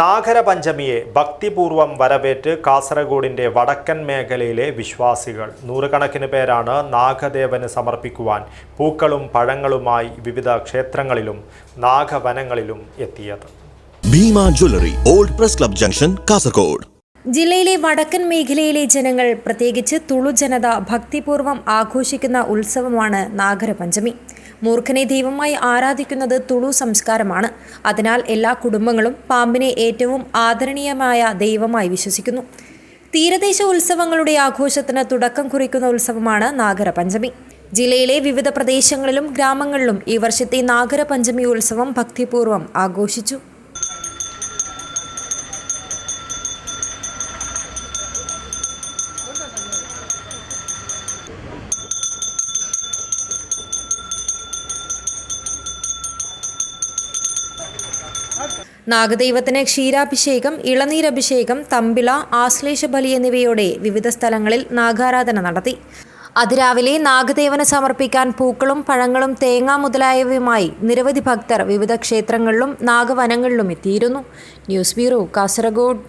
നാഗരപഞ്ചമിയെ ഭക്തിപൂർവം വരവേറ്റ് കാസർഗോഡിന്റെ വടക്കൻ മേഖലയിലെ വിശ്വാസികൾ. നൂറുകണക്കിന് പേരാണ് നാഗദേവന് സമർപ്പിക്കുവാൻ പൂക്കളും പഴങ്ങളുമായി വിവിധ ക്ഷേത്രങ്ങളിലും നാഗവനങ്ങളിലും എത്തിയത്. Bhima jewellery old press club junction Kasaragod. ജില്ലയിലെ വടക്കൻ മേഖലയിലെ ജനങ്ങൾ പ്രത്യേകിച്ച് തുളു ജനത ഭക്തിപൂർവം ആഘോഷിക്കുന്ന ഉത്സവമാണ് നാഗരപഞ്ചമി. മൂർഖനെ ദൈവമായി ആരാധിക്കുന്നത് തുളു സംസ്കാരമാണ്. അതിനാൽ എല്ലാ കുടുംബങ്ങളും പാമ്പിനെ ഏറ്റവും ആദരണീയമായ ദൈവമായി വിശ്വസിക്കുന്നു. തീരദേശ ഉത്സവങ്ങളുടെ ആഘോഷത്തിന് തുടക്കം കുറിക്കുന്ന ഉത്സവമാണ് നാഗരപഞ്ചമി. ജില്ലയിലെ വിവിധ പ്രദേശങ്ങളിലും ഗ്രാമങ്ങളിലും ഈ വർഷത്തെ നാഗരപഞ്ചമി ഉത്സവം ഭക്തിപൂർവം ആഘോഷിച്ചു. നാഗദൈവത്തിന് ക്ഷീരാഭിഷേകം ഇളനീരഭിഷേകം തമ്പിള ആശ്ലേഷ ബലി എന്നിവയോടെ വിവിധ സ്ഥലങ്ങളിൽ നാഗാരാധന നടത്തി. അതിരാവിലെ നാഗദേവന് സമർപ്പിക്കാൻ പൂക്കളും പഴങ്ങളും തേങ്ങ മുതലായവയുമായി നിരവധി ഭക്തർ വിവിധ ക്ഷേത്രങ്ങളിലും നാഗവനങ്ങളിലും എത്തിയിരുന്നു. News bureau Kasaragod.